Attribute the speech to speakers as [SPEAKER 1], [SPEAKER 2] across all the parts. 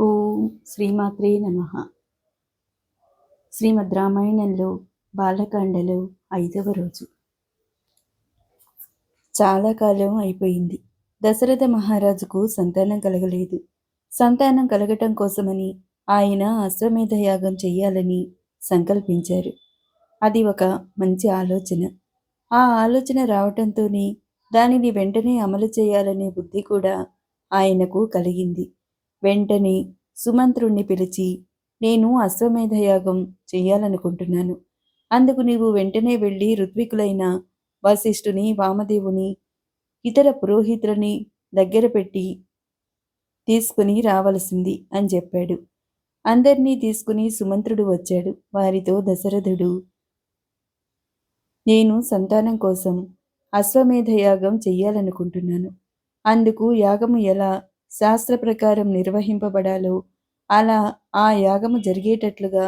[SPEAKER 1] ఓం శ్రీమాత్రే నమ. శ్రీమద్ రామాయణంలో బాలకాండలో ఐదవ రోజు. చాలా కాలం అయిపోయింది. దశరథ మహారాజుకు సంతానం కలగలేదు. సంతానం కలగటం కోసమని ఆయన అశ్వమేధ యాగం చేయాలని సంకల్పించారు. అది ఒక మంచి ఆలోచన. ఆ ఆలోచన రావటంతోనే దానిని వెంటనే అమలు చేయాలనే బుద్ధి కూడా ఆయనకు కలిగింది. వెంటనే సుమంత్రుణ్ణి పిలిచి నేను అశ్వమేధయాగం చేయాలనుకుంటున్నాను. అందుకు నీవు వెంటనే వెళ్ళి ఋత్వికులైన వశిష్ఠుని వామదేవుని ఇతర పురోహితులని దగ్గర పెట్టి తీసుకుని రావలసింది అని చెప్పాడు. అందరినీ తీసుకుని సుమంత్రుడు వచ్చాడు. వారితో దశరథుడు నేను సంతానం కోసం అశ్వమేధ యాగం చెయ్యాలనుకుంటున్నాను అందుకు యాగము ఎలా శాస్త్ర ప్రకారం నిర్వహింపబడాలో అలా ఆ యాగము జరిగేటట్లుగా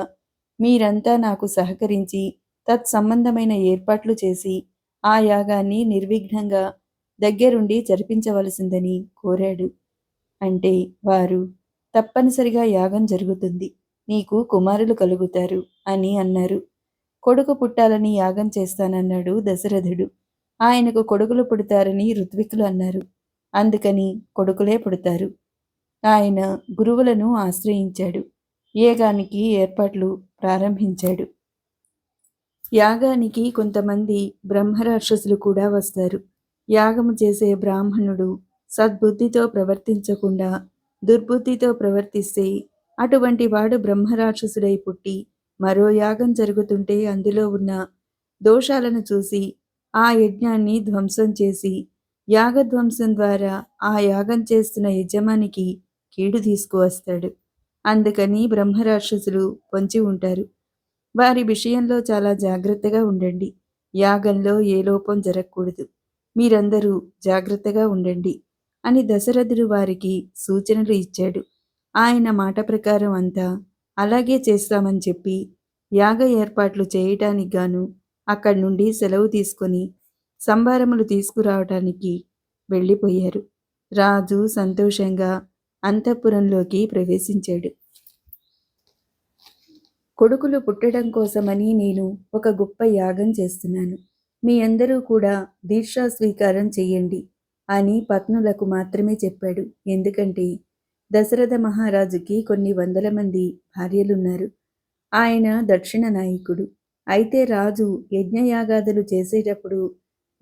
[SPEAKER 1] మీరంతా నాకు సహకరించి తత్సంబంధమైన ఏర్పాట్లు చేసి ఆ యాగాన్ని నిర్విఘ్నంగా దగ్గరుండి జరిపించవలసిందని కోరాడు. అంటే వారు తప్పనిసరిగా యాగం జరుగుతుంది నీకు కుమారులు కలుగుతారు అని అన్నారు. కొడుకు పుట్టాలని యాగం చేస్తానన్నాడు దశరథుడు. ఆయనకు కొడుకులు పుడతారని ఋత్వికులు అన్నారు. అందుకని కొడుకులే పుడతారు. ఆయన గురువులను ఆశ్రయించాడు. యాగానికి ఏర్పాట్లు ప్రారంభించాడు. యాగానికి కొంతమంది బ్రహ్మరాక్షసులు కూడా వస్తారు. యాగము చేసే బ్రాహ్మణుడు సద్బుద్ధితో ప్రవర్తించకుండా దుర్బుద్ధితో ప్రవర్తిస్తే అటువంటి వాడు బ్రహ్మరాక్షసుడై పుట్టి మరో యాగం జరుగుతుంటే అందులో ఉన్న దోషాలను చూసి ఆ యజ్ఞాన్ని ధ్వంసం చేసి యాగధ్వంసం ద్వారా ఆ యాగం చేస్తున్న యజమానికి కీడు తీసుకువస్తాడు. అందుకని బ్రహ్మరాక్షసులు పొంచి ఉంటారు. వారి విషయంలో చాలా జాగ్రత్తగా ఉండండి. యాగంలో ఏ లోపం జరగకూడదు. మీరందరూ జాగ్రత్తగా ఉండండి అని దశరథుడు వారికి సూచనలు ఇచ్చాడు. ఆయన మాట ప్రకారం అంతా అలాగే చేస్తామని చెప్పి యాగ ఏర్పాట్లు చేయటానికి గాను అక్కడి నుండి సెలవు తీసుకొని సంభారములు తీసుకురావటానికి వెళ్ళిపోయారు. రాజు సంతోషంగా అంతఃపురంలోకి ప్రవేశించాడు. కొడుకులు పుట్టడం కోసమని నేను ఒక గొప్ప యాగం చేస్తున్నాను. మీ అందరూ కూడా దీక్షా స్వీకారం చెయ్యండి అని పత్నులకు మాత్రమే చెప్పాడు. ఎందుకంటే దశరథ మహారాజుకి కొన్ని వందల మంది భార్యలున్నారు. ఆయన దక్షిణ నాయకుడు. అయితే రాజు యజ్ఞయాగాదులు చేసేటప్పుడు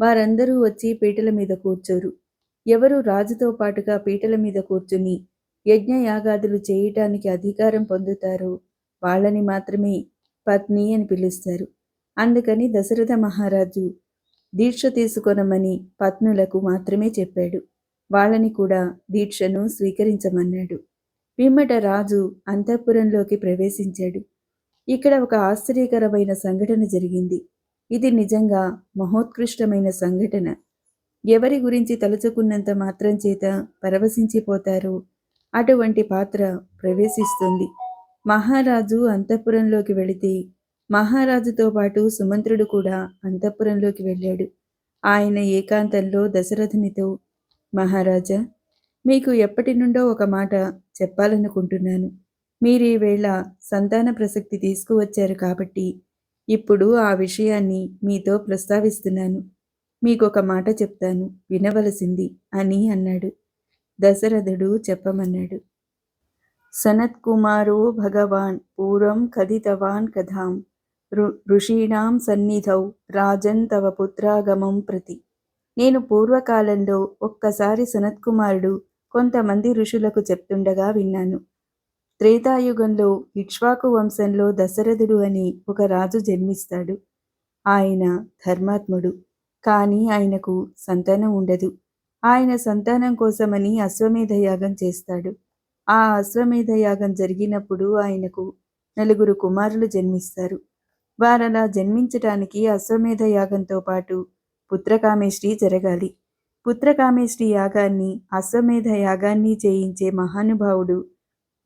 [SPEAKER 1] వారందరూ వచ్చి పీటల మీద కూర్చోరు. ఎవరు రాజుతో పాటుగా పీటల మీద కూర్చుని యజ్ఞయాగాదులు చేయటానికి అధికారం పొందుతారో వాళ్ళని మాత్రమే పత్ని అని పిలుస్తారు. అందుకని దశరథ మహారాజు దీక్ష తీసుకొనమని పత్నులకు మాత్రమే చెప్పాడు. వాళ్ళని కూడా దీక్షను స్వీకరించమన్నాడు. పిమ్మట రాజు అంతఃపురంలోకి ప్రవేశించాడు. ఇక్కడ ఒక ఆశ్చర్యకరమైన సంఘటన జరిగింది. ఇది నిజంగా మహోత్కృష్టమైన సంఘటన. ఎవరి గురించి తలుచుకున్నంత మాత్రం చేత పరవశించిపోతారో. అటువంటి పాత్ర ప్రవేశిస్తుంది. మహారాజు అంతఃపురంలోకి వెళితే మహారాజుతో పాటు సుమంత్రుడు కూడా అంతఃపురంలోకి వెళ్ళాడు. ఆయన ఏకాంతంలో దశరథునితో మహారాజా మీకు ఎప్పటి నుండో ఒక మాట చెప్పాలనుకుంటున్నాను. మీరు ఈవేళ సంతాన ప్రసక్తి తీసుకువచ్చారు కాబట్టి ఇప్పుడు ఆ విషయాన్ని మీతో ప్రస్తావిస్తున్నాను. మీకొక మాట చెప్తాను. వినవలసింది అని అన్నాడు. దశరథుడు చెప్పమన్నాడు. సనత్కుమారో భగవాన్ పూర్వం కథితవాన్ కథాం. ఋషీణాం సన్నిధౌ రాజన్ తవ పుత్రాగమం ప్రతి. నేను పూర్వకాలంలో ఒక్కసారి సనత్కుమారుడు కొంతమంది ఋషులకు చెప్తుండగా విన్నాను. త్రేతాయుగంలో ఇక్ష్వాకు వంశంలో దశరథుడు అని ఒక రాజు జన్మిస్తాడు. ఆయన ధర్మాత్ముడు. కానీ ఆయనకు సంతానం ఉండదు. ఆయన సంతానం కోసమని అశ్వమేధ యాగం చేస్తాడు. ఆ అశ్వమేధ యాగం జరిగినప్పుడు ఆయనకు నలుగురు కుమారులు జన్మిస్తారు. వారలా జన్మించటానికి అశ్వమేధ యాగంతో పాటు పుత్రకామేష్టి జరగాలి. పుత్రకామేష్టి యాగాన్ని అశ్వమేధ యాగాన్ని చేయించే మహానుభావుడు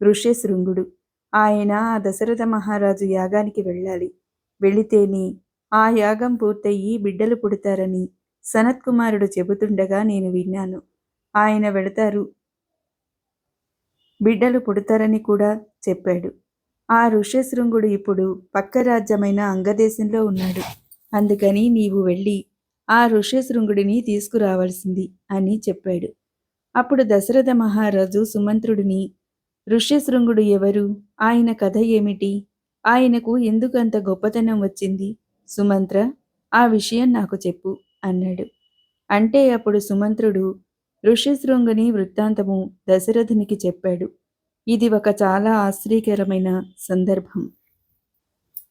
[SPEAKER 1] ఋష్యశృంగుడు. ఆయన ఆ దశరథ మహారాజు యాగానికి వెళ్ళాలి. వెళితేనే ఆ యాగం పూర్తయి బిడ్డలు పుడతారని సనత్కుమారుడు చెబుతుండగా నేను విన్నాను. ఆయన వెళతారు. బిడ్డలు పుడతారని కూడా చెప్పాడు. ఆ ఋష్యశృంగుడు ఇప్పుడు పక్క రాజ్యమైన అంగదేశంలో ఉన్నాడు. అందుకని నీవు వెళ్ళి ఆ ఋష్యశృంగుడిని తీసుకురావాల్సింది అని చెప్పాడు. అప్పుడు దశరథ మహారాజు సుమంత్రుడిని ఋష్యశృంగుడు ఎవరు? ఆయన కథ ఏమిటి? ఆయనకు ఎందుకంత గొప్పతనం వచ్చింది? సుమంత్ర ఆ విషయం నాకు చెప్పు అన్నాడు. అంటే అప్పుడు సుమంత్రుడు ఋష్యశృంగుని వృత్తాంతము దశరథునికి చెప్పాడు. ఇది ఒక చాలా ఆశ్చర్యకరమైన సందర్భం.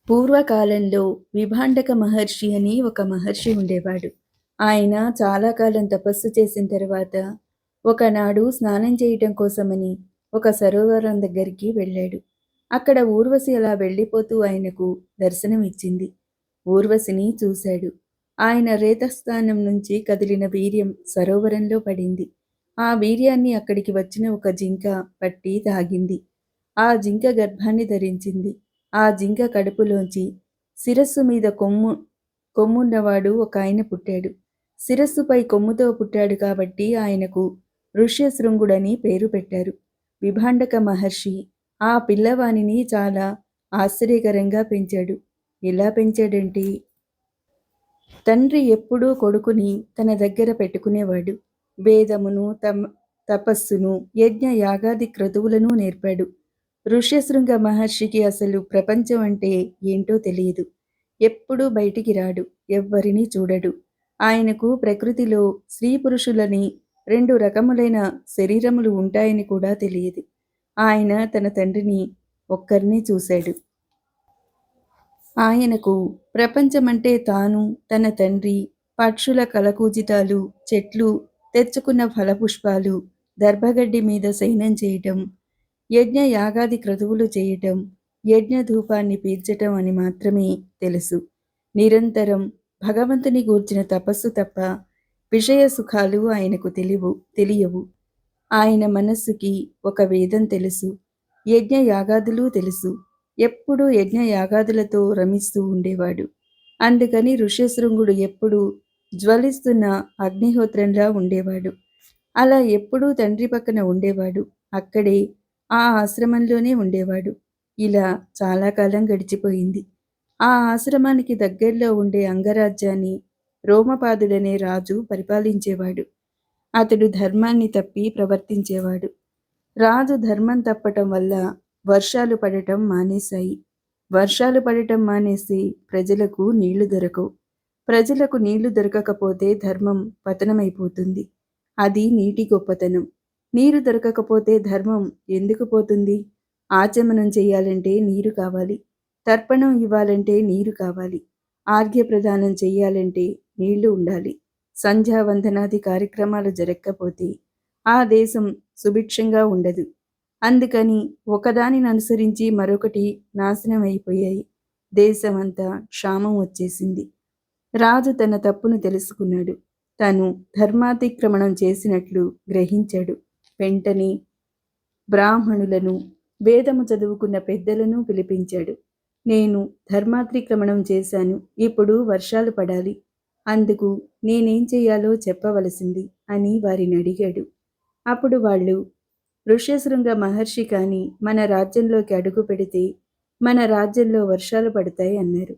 [SPEAKER 1] పూర్వకాలంలో విభాండక మహర్షి అని ఒక మహర్షి ఉండేవాడు. ఆయన చాలా కాలం తపస్సు చేసిన తర్వాత ఒకనాడు స్నానం చేయటం కోసమని ఒక సరోవరం దగ్గరికి వెళ్ళాడు. అక్కడ ఊర్వశి అలా వెళ్ళిపోతూ ఆయనకు దర్శనం ఇచ్చింది ఊర్వశిని చూశాడు. ఆయన రేతస్థానం నుంచి కదిలిన వీర్యం సరోవరంలో పడింది. ఆ వీర్యాన్ని అక్కడికి వచ్చిన ఒక జింక పట్టి తాగింది. ఆ జింక గర్భాన్ని ధరించింది. ఆ జింక కడుపులోంచి శిరస్సు మీద కొమ్ము కొమ్మున్నవాడు ఒక ఆయన పుట్టాడు. శిరస్సుపై కొమ్ముతో పుట్టాడు కాబట్టి ఆయనకు ఋష్యశృంగుడని పేరు పెట్టారు. విభాండక మహర్షి ఆ పిల్లవానిని చాలా ఆశ్చర్యకరంగా పెంచాడు. ఎలా పెంచాడంటే తండ్రి ఎప్పుడూ కొడుకుని తన దగ్గర పెట్టుకునేవాడు. వేదమును తమ తపస్సును యజ్ఞ యాగాది క్రతువులను నేర్పాడు. ఋష్యశృంగ మహర్షికి అసలు ప్రపంచం అంటే ఏంటో తెలియదు. ఎప్పుడూ బయటికి రాడు ఎవ్వరినీ చూడడు. ఆయనకు ప్రకృతిలో స్త్రీ పురుషులని రెండు రకములైన శరీరములు ఉంటాయని కూడా తెలియదు. ఆయన తన తండ్రిని ఒక్కరిని చూశాడు. ఆయనకు ప్రపంచమంటే తాను తన తండ్రి పక్షుల కలకూజితాలు చెట్లు తెచ్చుకున్న ఫలపుష్పాలు దర్భగడ్డి మీద శయనం చేయటం యజ్ఞ యాగాది క్రతువులు చేయటం యజ్ఞ ధూపాన్ని పీల్చటం అని మాత్రమే తెలుసు. నిరంతరం భగవంతుని గూర్చిన తపస్సు తప్ప విషయ సుఖాలు ఆయనకు తెలివు తెలియవు. ఆయన మనస్సుకి ఒక వేదం తెలుసు యజ్ఞ యాగాదులు తెలుసు. ఎప్పుడూ యజ్ఞ యాగాదులతో రమిస్తూ ఉండేవాడు. అందుకని ఋష్యశృంగుడు ఎప్పుడూ జ్వలిస్తున్న అగ్నిహోత్రంలా ఉండేవాడు. అలా ఎప్పుడూ తండ్రి పక్కన ఉండేవాడు. అక్కడే ఆ ఆశ్రమంలోనే ఉండేవాడు. ఇలా చాలా కాలం గడిచిపోయింది. ఆ ఆశ్రమానికి దగ్గరలో ఉండే అంగరాజ్యాన్ని రోమపాదుడనే రాజు పరిపాలించేవాడు. అతడు ధర్మాన్ని తప్పి ప్రవర్తించేవాడు. రాజు ధర్మం తప్పటం వల్ల వర్షాలు పడటం మానేశాయి. వర్షాలు పడటం మానేసి ప్రజలకు నీళ్ళు దొరకవు. ప్రజలకు నీళ్ళు దొరకకపోతే ధర్మం పతనమైపోతుంది. అది నీటి గొప్పతనం. నీరు దొరకకపోతే ధర్మం ఎందుకు పోతుంది? ఆచమనం చేయాలంటే నీరు కావాలి. తర్పణం ఇవ్వాలంటే నీరు కావాలి. ఆర్ఘ్య ప్రదానం చేయాలంటే నీళ్ళు ఉండాలి. సంధ్యావందనాది కార్యక్రమాలు జరగకపోతే ఆ దేశం సుభిక్షంగా ఉండదు. అందుకని ఒకదానిని అనుసరించి మరొకటి నాశనం అయిపోయాయి దేశమంతా క్షామం వచ్చేసింది. రాజు తన తప్పును తెలుసుకున్నాడు. తను ధర్మాతిక్రమణం చేసినట్లు గ్రహించాడు. వెంటనే బ్రాహ్మణులను వేదము చదువుకున్న పెద్దలను పిలిపించాడు. నేను ధర్మాతిక్రమణం చేశాను. ఇప్పుడు వర్షాలు పడాలి. అందుకు నేనేం చేయాలో చెప్పవలసింది అని వారిని అడిగాడు. అప్పుడు వాళ్ళు ఋష్యశృంగ మహర్షి కాని మన రాజ్యంలోకి అడుగు పెడితే మన రాజ్యంలో వర్షాలు పడతాయి అన్నారు.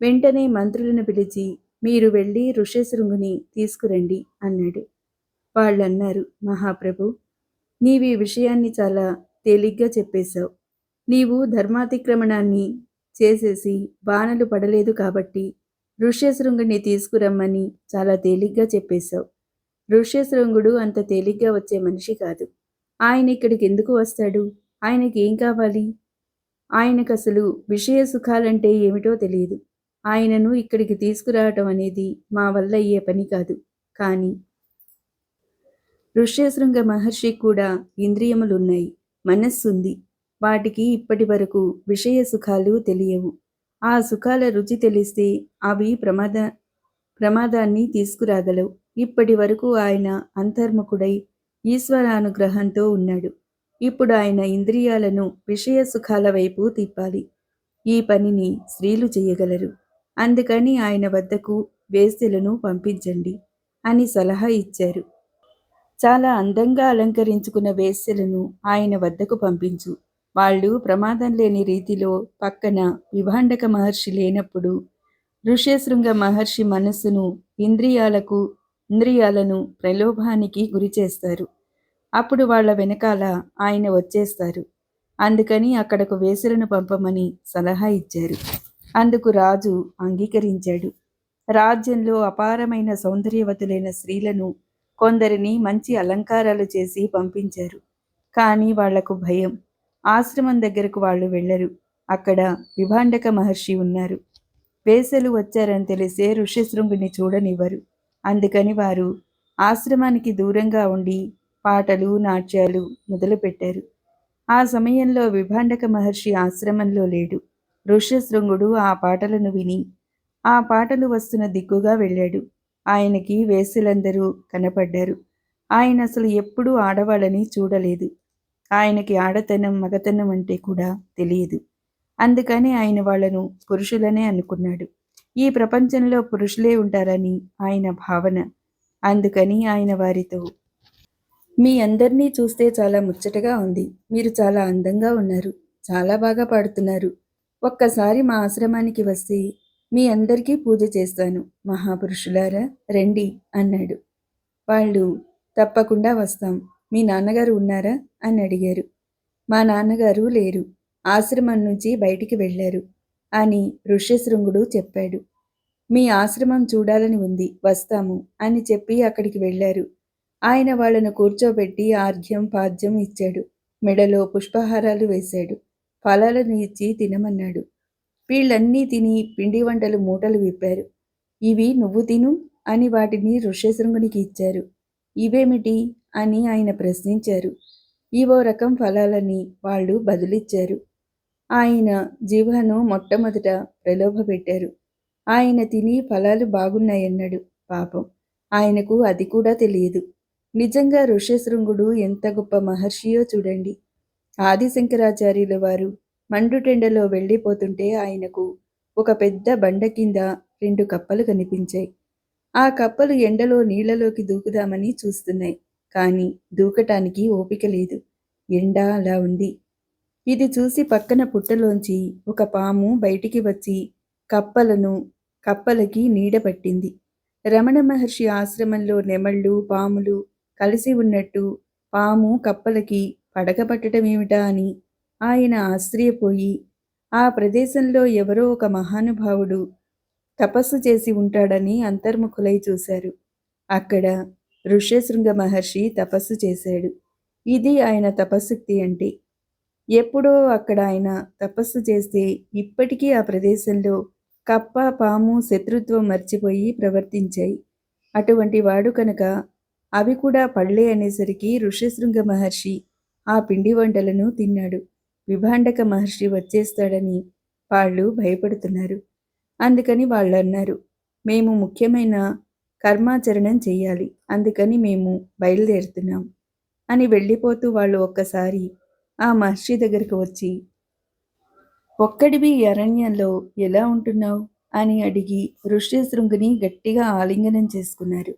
[SPEAKER 1] వెంటనే మంత్రులను పిలిచి మీరు వెళ్ళి ఋష్యశృంగుని తీసుకురండి అన్నాడు. వాళ్ళన్నారు మహాప్రభు నీవు ఈ విషయాన్ని చాలా తేలిగ్గా చెప్పేశావు. నీవు ధర్మాతిక్రమణాన్ని చేసేసి బాణలు పడలేదు కాబట్టి ఋష్యశృంగుడిని తీసుకురమ్మని చాలా తేలిగ్గా చెప్పేశావు. ఋష్యశృంగుడు అంత తేలిగ్గా వచ్చే మనిషి కాదు. ఆయన ఇక్కడికి ఎందుకు వస్తాడు? ఆయనకి ఏం కావాలి? ఆయనకు అసలు విషయ సుఖాలంటే ఏమిటో తెలియదు. ఆయనను ఇక్కడికి తీసుకురావటం అనేది మా వల్ల అయ్యే పని కాదు. కానీ ఋష్యశృంగ మహర్షి కూడా ఇంద్రియములున్నాయి. మనస్సుంది. వాటికి ఇప్పటి వరకు విషయ సుఖాలు తెలియవు. ఆ సుఖాల రుచి తెలిస్తే అవి ప్రమాద ప్రమాదాన్ని తీసుకురాగలవు. ఇప్పటి వరకు ఆయన అంతర్ముఖుడై ఈశ్వరానుగ్రహంతో ఉన్నాడు. ఇప్పుడు ఆయన ఇంద్రియాలను విషయ సుఖాల వైపు తిప్పాలి. ఈ పనిని స్త్రీలు చేయగలరు. అందుకని ఆయన వద్దకు వేస్తెలను పంపించండి అని సలహా ఇచ్చారు. చాలా అందంగా అలంకరించుకున్న వేశ్యలను ఆయన వద్దకు పంపించు. వాళ్ళు ప్రమాదం లేని రీతిలో పక్కన విభాండక మహర్షి లేనప్పుడు ఋష్యశృంగ మహర్షి మనస్సును ఇంద్రియాలకు ఇంద్రియాలను ప్రలోభానికి గురి చేస్తారు. అప్పుడు వాళ్ళ వెనకాల ఆయన వచ్చేస్తారు. అందుకని అక్కడకు వేసులను పంపమని సలహా ఇచ్చారు. అందుకు రాజు అంగీకరించాడు. రాజ్యంలో అపారమైన సౌందర్యవతులైన స్త్రీలను కొందరిని మంచి అలంకారాలు చేసి పంపించారు. కానీ వాళ్ళకు భయం. ఆశ్రమం దగ్గరకు వాళ్ళు వెళ్ళరు. అక్కడ విభాండక మహర్షి ఉన్నారు. వేసలు వచ్చారని తెలిసే ఋషిశృంగుని చూడనివ్వరు. అందుకని వారు ఆశ్రమానికి దూరంగా ఉండి పాటలు నాట్యాలు మొదలుపెట్టారు. ఆ సమయంలో విభాండక మహర్షి ఆశ్రమంలో లేడు. ఋష్యశృంగుడు ఆ పాటలను విని ఆ పాటలు వస్తున్న దిక్కుగా వెళ్ళాడు. ఆయనకి వేసులందరూ కనపడ్డారు. ఆయన అసలు ఎప్పుడూ ఆడవాళ్ళని చూడలేదు. ఆయనకి ఆడతనం మగతనం అంటే కూడా తెలియదు. అందుకని ఆయన వాళ్ళను పురుషులనే అనుకున్నాడు. ఈ ప్రపంచంలో పురుషులే ఉంటారని ఆయన భావన. అందుకని ఆయన వారితో మీ అందరినీ చూస్తే చాలా ముచ్చటగా ఉంది. మీరు చాలా అందంగా ఉన్నారు. చాలా బాగా పాడుతున్నారు. ఒక్కసారి మా ఆశ్రమానికి వస్తే మీ అందరికీ పూజ చేస్తాను. మహాపురుషులారా రండి అన్నాడు. వాళ్ళు తప్పకుండా వస్తాం. మీ నాన్నగారు ఉన్నారా? అని అడిగారు. మా నాన్నగారు లేరు. ఆశ్రమం నుంచి బయటికి వెళ్ళారు అని ఋష్యశృంగుడు చెప్పాడు. మీ ఆశ్రమం చూడాలని ఉంది వస్తాము అని చెప్పి అక్కడికి వెళ్ళారు. ఆయన వాళ్ళను కూర్చోబెట్టి ఆర్ఘ్యం పాద్యం ఇచ్చాడు. మెడలో పుష్పహారాలు వేశాడు. ఫలాలను ఇచ్చి తినమన్నాడు. వీళ్ళన్నీ తిని పిండి వంటలు మూటలు విప్పారు. ఇవి నువ్వు తిను అని వాటిని ఋష్యశృంగునికి ఇచ్చారు. ఇవేమిటి అని ఆయన ప్రశ్నించారు. ఈవో రకం ఫలాలని వాళ్ళు బదులిచ్చారు. ఆయన జీవను మొట్టమొదట ప్రలోభపెట్టారు. ఆయన తిని ఫలాలు బాగున్నాయన్నాడు పాపం. ఆయనకు అది కూడా తెలియదు. నిజంగా ఋష్యశృంగుడు ఎంత గొప్ప మహర్షియో చూడండి. ఆదిశంకరాచార్యుల వారు మండుటెండలో వెళ్ళిపోతుంటే ఆయనకు ఒక పెద్ద బండ కింద రెండు కప్పలు కనిపించాయి. ఆ కప్పలు ఎండలో నీళ్ళలోకి దూకుదామని చూస్తున్నాయి. కానీ దూకటానికి ఓపిక లేదు. ఎండ అలా ఉంది. ఇది చూసి పక్కన పుట్టలోంచి ఒక పాము బయటికి వచ్చి కప్పలను కప్పలకి నీడ పట్టింది. రమణ మహర్షి ఆశ్రమంలో నెమళ్ళు పాములు కలిసి ఉన్నట్టు పాము కప్పలకి పడగబట్టడమేమిటా అని ఆయన ఆశ్చర్యపోయి ఆ ప్రదేశంలో ఎవరో ఒక మహానుభావుడు తపస్సు చేసి ఉంటాడని అంతర్ముఖులై చూశారు. అక్కడ ఋష్యశృంగ మహర్షి తపస్సు చేశాడు. ఇది ఆయన తపశక్తి అంటే. ఎప్పుడో అక్కడ ఆయన తపస్సు చేస్తే ఇప్పటికీ ఆ ప్రదేశంలో కప్ప పాము శత్రుత్వం మర్చిపోయి ప్రవర్తించాయి. అటువంటి వాడు కనుక అవి కూడా పళ్ళే అనేసరికి ఋష్యశృంగ మహర్షి ఆ పిండి వంటలను తిన్నాడు. విభాండక మహర్షి వచ్చేస్తాడని వాళ్ళు భయపడుతున్నారు. అందుకని వాళ్ళు అన్నారు మేము ముఖ్యమైన కర్మాచరణం చెయ్యాలి అందుకని మేము బయలుదేరుతున్నాం. అని వెళ్ళిపోతూ వాళ్ళు ఒక్కసారి ఆ మహర్షి దగ్గరకు వచ్చి ఒక్కడివి అరణ్యంలో ఎలా ఉంటున్నావు? అని అడిగి ఋష్యశృంగిని గట్టిగా ఆలింగనం చేసుకున్నారు.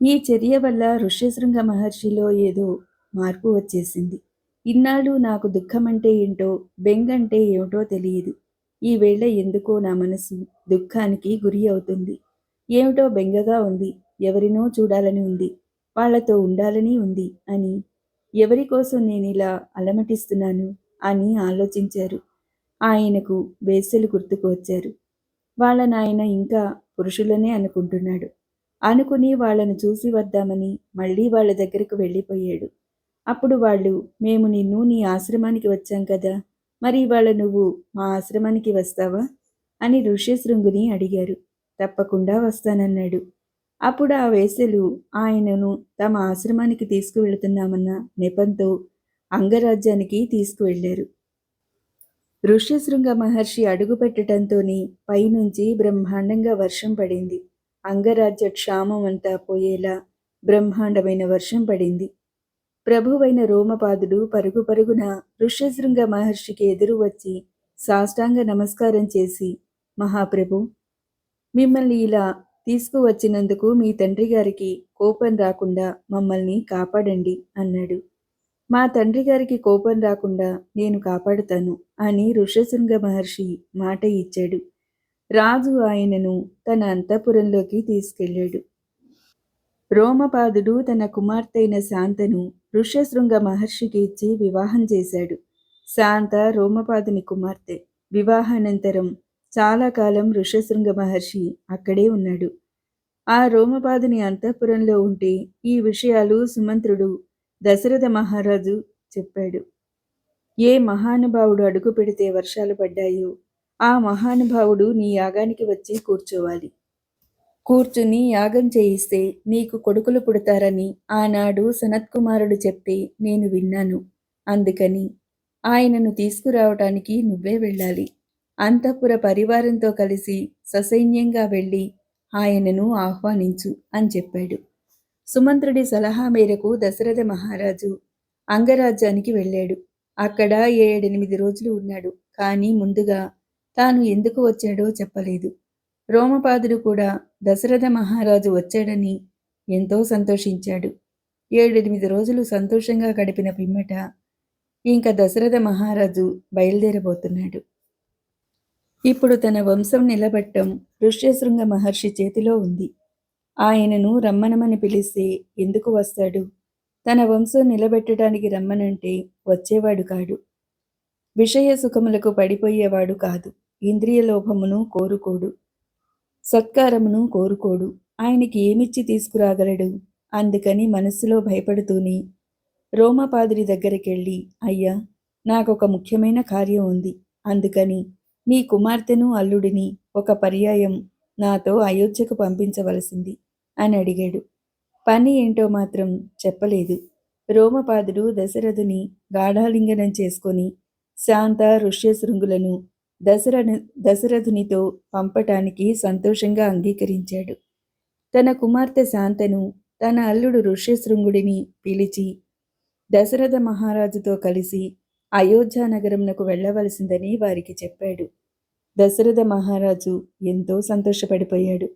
[SPEAKER 1] ఈ చర్య వల్ల ఋష్యశృంగ మహర్షిలో ఏదో మార్పు వచ్చేసింది. ఇన్నాళ్ళు నాకు దుఃఖమంటే ఏంటో బెంగంటే ఏమిటో తెలియదు. ఈ వేళ ఎందుకో నా మనసు దుఃఖానికి గురి అవుతుంది. ఏమిటో బెంగగా ఉంది. ఎవరినో చూడాలని ఉంది. వాళ్ళతో ఉండాలని ఉంది అని. ఎవరి కోసం నేను ఇలా అలమటిస్తున్నాను అని ఆలోచించారు. ఆయనకు వేసలు గుర్తుకు వచ్చారు. వాళ్ళ నాయన ఇంకా పురుషులనే అనుకుంటున్నాడు. అనుకుని వాళ్ళను చూసి వద్దామని మళ్ళీ వాళ్ళ దగ్గరకు వెళ్ళిపోయాడు. అప్పుడు వాళ్ళు మేము నిన్ను నీ ఆశ్రమానికి వచ్చాం కదా. మరి ఇవాళ నువ్వు మా ఆశ్రమానికి వస్తావా? అని ఋష్యశృంగుని అడిగారు. తప్పకుండా వస్తానన్నాడు. అప్పుడు ఆ వేసలు ఆయనను తమ ఆశ్రమానికి తీసుకువెళుతున్నామన్న నెపంతో అంగరాజ్యానికి తీసుకువెళ్ళారు ఋష్యశృంగ మహర్షి అడుగుపెట్టడంతోనే పైనుంచి బ్రహ్మాండంగా వర్షం పడింది. అంగరాజ్య క్షామం అంతా పోయేలా బ్రహ్మాండమైన వర్షం పడింది. ప్రభువైన రోమపాదుడు పరుగు పరుగున ఋష్యశృంగ మహర్షికి ఎదురు వచ్చి సాష్టాంగ నమస్కారం చేసి మహాప్రభు మిమ్మల్ని ఇలా తీసుకువచ్చినందుకు మీ తండ్రి గారికి కోపం రాకుండా మమ్మల్ని కాపాడండి అన్నాడు. మా తండ్రి గారికి కోపం రాకుండా నేను కాపాడుతాను అని ఋషశృంగ మహర్షి మాట ఇచ్చాడు. రాజు ఆయనను తన అంతఃపురంలోకి తీసుకెళ్ళాడు. రోమపాదుడు తన కుమార్తెైన శాంతను ఋష్యశృంగ మహర్షికి ఇచ్చి వివాహం చేశాడు. శాంత రోమపాదుని కుమార్తె. వివాహానంతరం చాలా కాలం ఋషశృంగ మహర్షి అక్కడే ఉన్నాడు. ఆ రోమపాదుని అంతఃపురంలో ఉంటే ఈ విషయాలు సుమంత్రుడు దశరథ మహారాజు చెప్పాడు. ఏ మహానుభావుడు అడుగు పెడితే వర్షాలు పడ్డాయో ఆ మహానుభావుడు నీ యాగానికి వచ్చి కూర్చోవాలి. కూర్చుని యాగం చేయిస్తే నీకు కొడుకులు పుడతారని ఆనాడు సనత్కుమారుడు చెప్తే నేను విన్నాను. అందుకని ఆయనను తీసుకురావటానికి నువ్వే వెళ్ళాలి. అంతఃపుర పరివారంతో కలిసి ససైన్యంగా వెళ్ళి ఆయనను ఆహ్వానించు అని చెప్పాడు. సుమంత్రుడి సలహా మేరకు దశరథ మహారాజు అంగరాజ్యానికి వెళ్ళాడు. అక్కడ ఏడెనిమిది రోజులు ఉన్నాడు. కానీ ముందుగా తాను ఎందుకు వచ్చాడో చెప్పలేదు. రోమపాదుడు కూడా దశరథ మహారాజు వచ్చాడని ఎంతో సంతోషించాడు. ఏడెనిమిది రోజులు సంతోషంగా గడిపిన పిమ్మట ఇంకా దశరథ మహారాజు బయలుదేరబోతున్నాడు. ఇప్పుడు తన వంశం నిలబట్టం ఋష్యశృంగ మహర్షి చేతిలో ఉంది. ఆయనను రమ్మనమని పిలిస్తే ఎందుకు వస్తాడు? తన వంశం నిలబెట్టడానికి రమ్మనంటే వచ్చేవాడు కాడు. విషయ సుఖములకు పడిపోయేవాడు కాదు. ఇంద్రియ లోభమును కోరుకోడు. సత్కారమును కోరుకోడు. ఆయనకి ఏమిచ్చి తీసుకురాగలడు? అందుకని మనస్సులో భయపడుతూనే రోమపాదిరి దగ్గరికెళ్ళి అయ్యా నాకొక ముఖ్యమైన కార్యం ఉంది. అందుకని నీ కుమార్తెను అల్లుడిని ఒక పర్యాయం నాతో అయోధ్యకు పంపించవలసింది అని అడిగాడు. పని ఏంటో మాత్రం చెప్పలేదు. రోమపాదుడు దశరథుని గాఢాలింగనం చేసుకొని శాంత ఋష్యశృంగులను దశర దశరథునితో పంపటానికి సంతోషంగా అంగీకరించాడు. తన కుమార్తె శాంతను తన అల్లుడు ఋష్యశృంగుడిని పిలిచి దశరథ మహారాజుతో కలిసి అయోధ్యానగరంనకు వెళ్ళవలసిందని వారికి చెప్పాడు. దశరథ మహారాజు ఎంతో సంతోషపడిపోయాడు.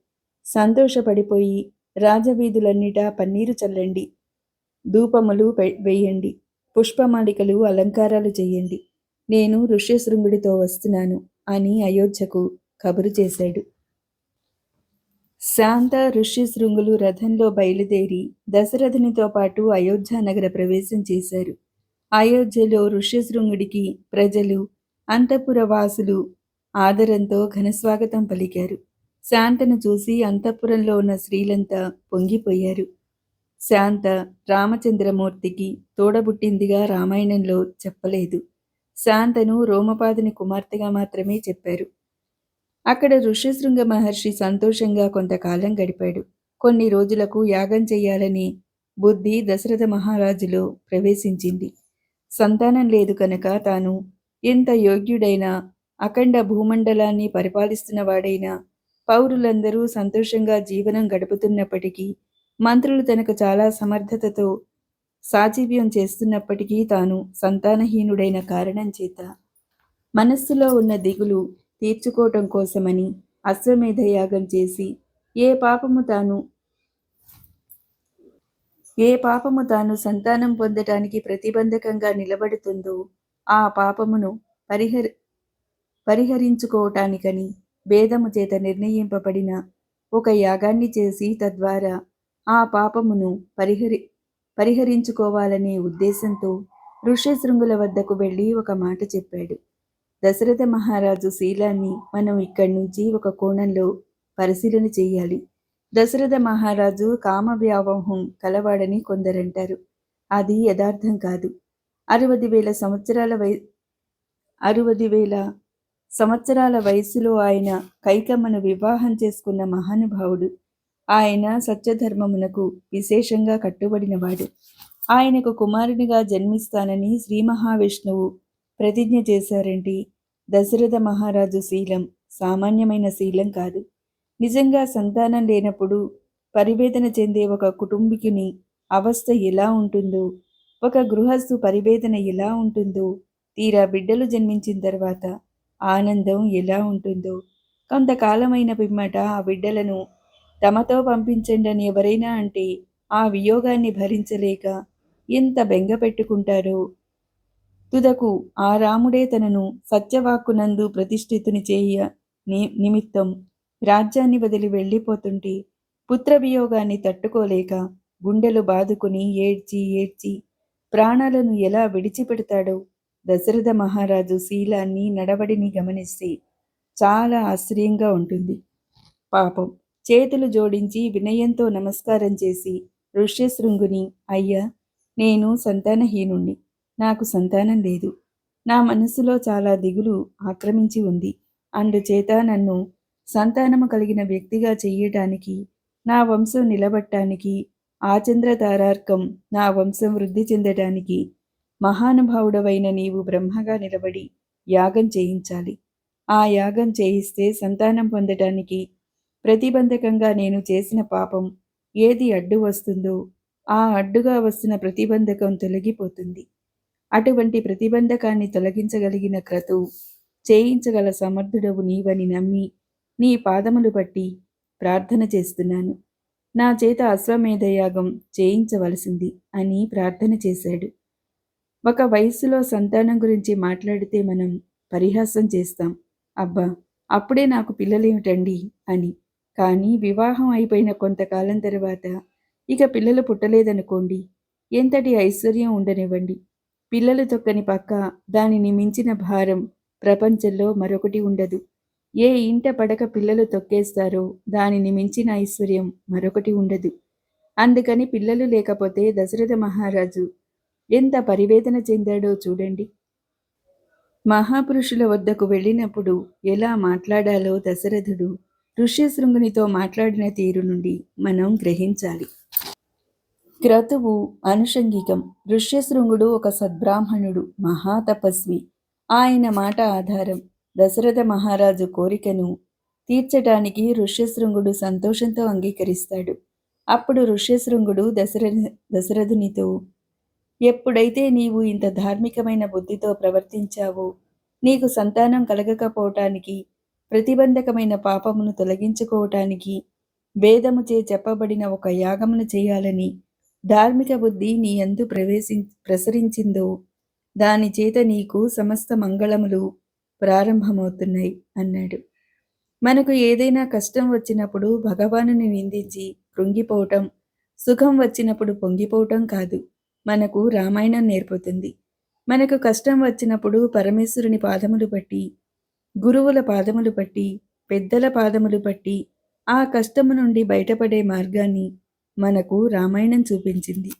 [SPEAKER 1] సంతోషపడిపోయి రాజవీధులన్నిటా పన్నీరు చల్లండి. ధూపములు వేయండి. పుష్పమాలికలు అలంకారాలు చేయండి. నేను ఋష్యశృంగుడితో వస్తున్నాను అని అయోధ్యకు కబురు చేశాడు. శాంత ఋష్యశృంగులు రథంలో బయలుదేరి దశరథునితో పాటు అయోధ్య నగర ప్రవేశం చేశారు. అయోధ్యలో ఋష్యశృంగుడికి ప్రజలు అంతఃపుర వాసులు ఆదరంతో ఘనస్వాగతం పలికారు. శాంతను చూసి అంతఃపురంలో ఉన్న స్త్రీలంతా పొంగిపోయారు. శాంత రామచంద్రమూర్తికి తోడబుట్టిందిగా రామాయణంలో చెప్పలేదు. శాంతను రోమపాదుని కుమార్తెగా మాత్రమే చెప్పారు. అక్కడ ఋష్యశృంగ మహర్షి సంతోషంగా కొంతకాలం గడిపాడు. కొన్ని రోజులకు యాగం చేయాలని బుద్ధి దశరథ మహారాజులో ప్రవేశించింది. సంతానం లేదు కనుక తాను ఎంత యోగ్యుడైనా అఖండ భూమండలాన్ని పరిపాలిస్తున్న వాడైనా పౌరులందరూ సంతోషంగా జీవనం గడుపుతున్నప్పటికీ మంత్రులు తనకు చాలా సమర్థతతో సాజీవ్యం చేస్తున్నప్పటికీ తాను సంతానహీనుడైన కారణం చేత మనస్సులో ఉన్న దిగులు తీర్చుకోవటం కోసమని అశ్వమేధ యాగం చేసి ఏ పాపము తాను ఏ పాపము తాను సంతానం పొందటానికి ప్రతిబంధకంగా నిలబడుతుందో ఆ పాపమును పరిహరి పరిహరించుకోవటానికని భేదము చేత నిర్ణయింపబడిన ఒక యాగాన్ని చేసి తద్వారా ఆ పాపమును పరిహరి పరిహరించుకోవాలనే ఉద్దేశంతో ఋష్యశృంగుల వద్దకు వెళ్ళి ఒక మాట చెప్పాడు. దశరథ మహారాజు శీలాన్ని మనం ఇక్కడి నుంచి ఒక కోణంలో పరిశీలన చేయాలి. దశరథ మహారాజు కామ వ్యామోహం కలవాడని కొందరంటారు. అది యథార్థం కాదు. అరవది వేల సంవత్సరాల వై అరవది వేల సంవత్సరాల వయసులో ఆయన కైకమ్మను వివాహం చేసుకున్న మహానుభావుడు. ఆయన సత్యధర్మమునకు విశేషంగా కట్టుబడినవాడు. ఆయనకు కుమారునిగా జన్మిస్తానని శ్రీ మహావిష్ణువు ప్రతిజ్ఞ చేశారంటే దశరథ మహారాజు శీలం సామాన్యమైన శీలం కాదు. నిజంగా సంతానం లేనప్పుడు పరివేదన చెందే ఒక కుటుంబికుని అవస్థ ఎలా ఉంటుందో ఒక గృహస్థు పరివేదన ఎలా ఉంటుందో తీరా బిడ్డలు జన్మించిన తర్వాత ఆనందం ఎలా ఉంటుందో. కొంతకాలమైన పిమ్మట ఆ బిడ్డలను తమతో పంపించండి అని ఎవరైనా అంటే ఆ వియోగాన్ని భరించలేక ఎంత బెంగ పెట్టుకుంటారో. తుదకు ఆ రాముడే తనను సత్యవాక్కునందు ప్రతిష్ఠితుని చేయ ని- నిమిత్తం రాజ్యాన్ని వదిలి వెళ్ళిపోతుంటే పుత్రవియోగాన్ని తట్టుకోలేక గుండెలు బాదుకుని ఏడ్చి ఏడ్చి ప్రాణాలను ఎలా విడిచిపెడతాడో దశరథ మహారాజు శీలాన్ని నడవడిని గమనిస్తే చాలా ఆశ్చర్యంగా ఉంటుంది. పాపం చేతులు జోడించి వినయంతో నమస్కారం చేసి ఋష్యశృంగుని అయ్యా నేను సంతానహీనుణ్ణి. నాకు సంతానం లేదు. నా మనసులో చాలా దిగులు ఆక్రమించి ఉంది. అందుచేత నన్ను సంతానము కలిగిన వ్యక్తిగా చెయ్యటానికి నా వంశం నిలబట్టానికి ఆచంద్ర తారార్కం నా వంశం వృద్ధి చెందటానికి మహానుభావుడవైన నీవు బ్రహ్మగా నిలబడి యాగం చేయించాలి. ఆ యాగం చేయిస్తే సంతానం పొందటానికి ప్రతిబంధకంగా నేను చేసిన పాపం ఏది అడ్డు వస్తుందో ఆ అడ్డుగా వస్తున్న ప్రతిబంధకం తొలగిపోతుంది. అటువంటి ప్రతిబంధకాన్ని తొలగించగలిగిన క్రతు చేయించగల సమర్థుడవు నీవని నమ్మి నీ పాదములు పట్టి ప్రార్థన చేస్తున్నాను. నా చేత అశ్వమేధయాగం చేయించవలసింది అని ప్రార్థన చేశాడు. ఒక వయస్సులో సంతానం గురించి మాట్లాడితే మనం పరిహాసం చేస్తాం. అబ్బా అప్పుడే నాకు పిల్లలేమిటండి అని. కానీ వివాహం అయిపోయిన కొంతకాలం తర్వాత ఇక పిల్లలు పుట్టలేదనుకోండి. ఎంతటి ఐశ్వర్యం ఉండనివ్వండి. పిల్లలు తొక్కని పక్క దానిని మించిన భారం ప్రపంచంలో మరొకటి ఉండదు. ఏ ఇంట పడక పిల్లలు తొక్కేస్తారో దానిని మించిన ఐశ్వర్యం మరొకటి ఉండదు. అందుకని పిల్లలు లేకపోతే దశరథ మహారాజు ఎంత పరివేదన చెందాడో చూడండి. మహాపురుషుల వద్దకు వెళ్ళినప్పుడు ఎలా మాట్లాడాలో దశరథుడు ఋష్యశృంగునితో మాట్లాడిన తీరు నుండి మనం గ్రహించాలి. క్రతువు అనుషంగికం. ఋష్యశృంగుడు ఒక సద్బ్రాహ్మణుడు మహాతపస్వి. ఆయన మాట ఆధారం. దశరథ మహారాజు కోరికను తీర్చటానికి ఋష్యశృంగుడు సంతోషంతో అంగీకరిస్తాడు. అప్పుడు ఋష్యశృంగుడు దశరథ దశరథునితో ఎప్పుడైతే నీవు ఇంత ధార్మికమైన బుద్ధితో ప్రవర్తించావో నీకు సంతానం కలగకపోవటానికి ప్రతిబంధకమైన పాపమును తొలగించుకోవటానికి వేదముచే చెప్పబడిన ఒక యాగమును చేయాలని ధార్మిక బుద్ధి నీ అందు ప్రవేశి ప్రసరించిందో దాని చేత నీకు సమస్త మంగళములు ప్రారంభమవుతున్నాయి అన్నాడు. మనకు ఏదైనా కష్టం వచ్చినప్పుడు భగవానుని నిందించి కృంగిపోవటం సుఖం వచ్చినప్పుడు పొంగిపోవటం కాదు. మనకు రామాయణం నేర్పుతుంది. మనకు కష్టం వచ్చినప్పుడు పరమేశ్వరుని పాదములు పట్టి గురువుల పాదములు పట్టి పెద్దల పాదములు పట్టి ఆ కష్టము నుండి బయటపడే మార్గాన్ని మనకు రామాయణం చూపించింది.